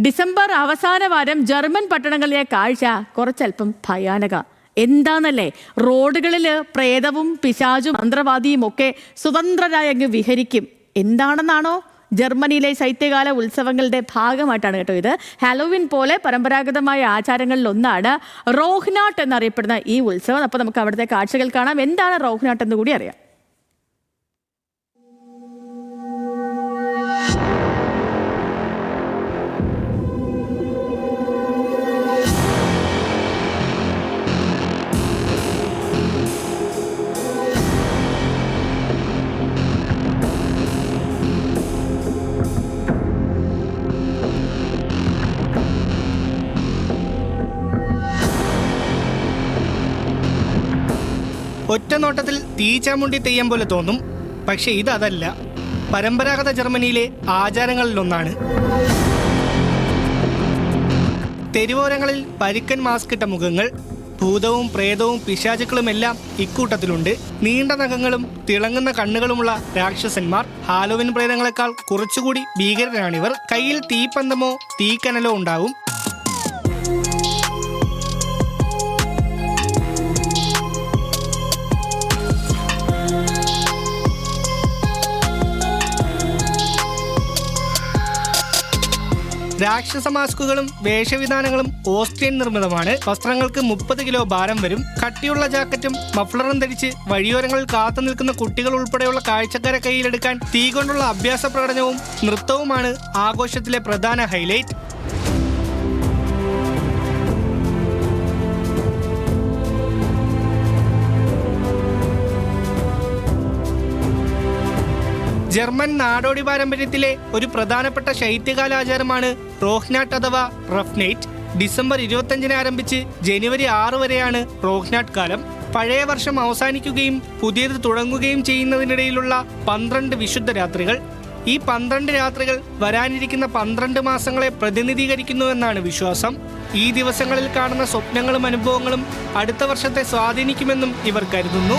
December അവസാന വാരം German പട്ടണങ്ങളിലെ കാഴ്ച കുറച്ചല്പം ഭയാനക. എന്താന്നല്ലേ? റോഡുകളിൽ പ്രേതവും പിശാചും മന്ത്രവാദിയും ഒക്കെ സ്വതന്ത്രരായി അങ്ങ് വിഹരിക്കും. എന്താണെന്നാണോ? ജർമ്മനിയിലെ ശൈത്യകാല ഉത്സവങ്ങളുടെ ഭാഗമായിട്ടാണ് കേട്ടോ ഇത്. ഹാലോവിൻ പോലെ പരമ്പരാഗതമായ ആചാരങ്ങളിൽ ഒന്നാണ് റോഹ്നാട്ട് എന്നറിയപ്പെടുന്ന ഈ ഉത്സവം. അപ്പോൾ നമുക്ക് അവിടുത്തെ കാഴ്ചകൾ കാണാം. എന്താണ് റോഹ്നാട്ട് എന്ന് കൂടി അറിയാം. ഒറ്റ നോട്ടത്തിൽ തീച്ചാമുണ്ടി തെയ്യം പോലെ തോന്നും. പക്ഷെ ഇതല്ല പരമ്പരാഗത ജർമ്മനിയിലെ ആചാരങ്ങളിലൊന്നാണ്. തെരുവോരങ്ങളിൽ പരുക്കൻ മാസ്ക് ഇട്ട മുഖങ്ങൾ ഭൂതവും പ്രേതവും പിശാചുക്കളും എല്ലാം ഇക്കൂട്ടത്തിലുണ്ട്. നീണ്ട നഖങ്ങളും തിളങ്ങുന്ന കണ്ണുകളുമുള്ള രാക്ഷസന്മാർ ഹാലോവിൻ പ്രേതങ്ങളെക്കാൾ കുറച്ചുകൂടി ഭീകരരാണിവർ. കയ്യിൽ തീപ്പന്തമോ തീക്കനലോ ഉണ്ടാവും. രാക്ഷസ മാസ്കുകളും വേഷവിധാനങ്ങളും ഓസ്ട്രിയൻ നിർമ്മിതമാണ്. വസ്ത്രങ്ങൾക്ക് മുപ്പത് കിലോ ഭാരം വരും. കട്ടിയുള്ള ജാക്കറ്റും മഫ്ലറും ധരിച്ച് വഴിയോരങ്ങളിൽ കാത്തു നിൽക്കുന്ന കുട്ടികൾ ഉൾപ്പെടെയുള്ള കാഴ്ചക്കാരെ കയ്യിലെടുക്കാൻ തീ കൊണ്ടുള്ള അഭ്യാസ പ്രകടനവും നൃത്തവുമാണ് ആഘോഷത്തിലെ പ്രധാന ഹൈലൈറ്റ്. ജർമ്മൻ നാടോടി പാരമ്പര്യത്തിലെ ഒരു പ്രധാനപ്പെട്ട ശൈത്യകാല ആചാരമാണ് റോഹ്നാട്ട് അഥവാ റഫ്നൈറ്റ്. ഡിസംബർ ഇരുപത്തഞ്ചിന് ആരംഭിച്ച് ജനുവരി ആറ് വരെയാണ് റോഹ്നാട്ട് കാലം. പഴയ വർഷം അവസാനിക്കുകയും പുതിയത് തുടങ്ങുകയും ചെയ്യുന്നതിനിടയിലുള്ള പന്ത്രണ്ട് വിശുദ്ധ രാത്രികൾ. ഈ പന്ത്രണ്ട് രാത്രികൾ വരാനിരിക്കുന്ന പന്ത്രണ്ട് മാസങ്ങളെ പ്രതിനിധീകരിക്കുന്നുവെന്നാണ് വിശ്വാസം. ഈ ദിവസങ്ങളിൽ കാണുന്ന സ്വപ്നങ്ങളും അനുഭവങ്ങളും അടുത്ത വർഷത്തെ സ്വാധീനിക്കുമെന്നും ഇവർ കരുതുന്നു.